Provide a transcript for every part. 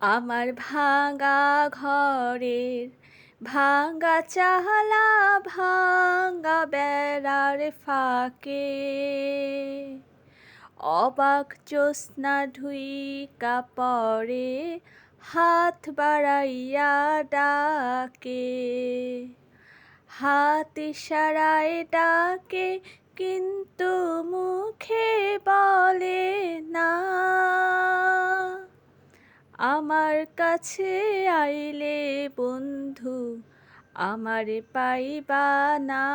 আমার ভাঙা ঘরের ভাঙা চালা ভাঙা বেড়ার ফাঁকে। অবাক জ্যোৎস্না ঢুইকা পড়ে, হাত বাড়াইয়া ডাকে। হাত ইশারায় ডাকে, কিন্তু মুখে বলে আমার কাছে আইলে বন্ধু, আমারে পাইবা না।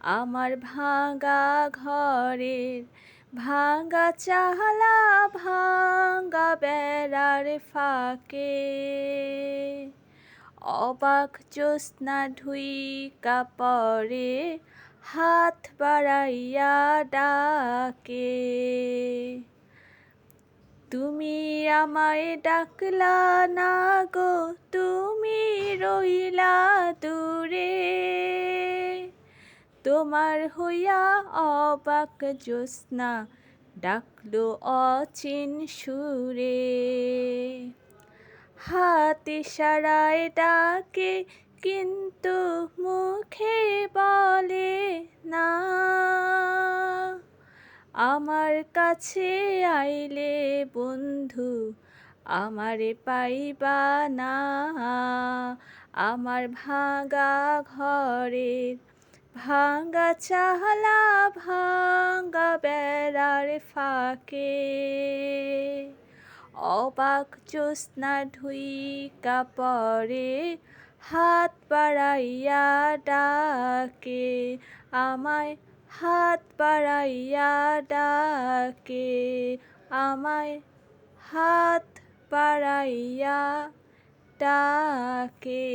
আমার ভাঙা ঘরের ভাঙা চালা, ভাঙা বেড়ার ফাঁকে। অবাক জ্যোৎস্না ধুই কাপড়ে হাত বাড়াইয়া ডাকে। তুমি আমায় ডাকলা না গো, তুমি রইলা দূরে। তোমার হইয়া অবাক জ্যোৎস্না ডাকলো অচিন সুরে। হাতে সারায় ডাকে, কিন্তু মুখে বলে আমার কাছে আইলে বন্ধু, আমারে পাইবা না। আমার ভাঙা ঘরের ভাঙা চালা, ভাঙা বেড়ার ফাঁকে। অবাক জ্যোৎস্না ঢুইকা পরে হাত বাড়াইয়া ডাকে, আমায় হাত পাড়াইয়া ডাকে আমায় হাত পাড়াইয়া ডাকে।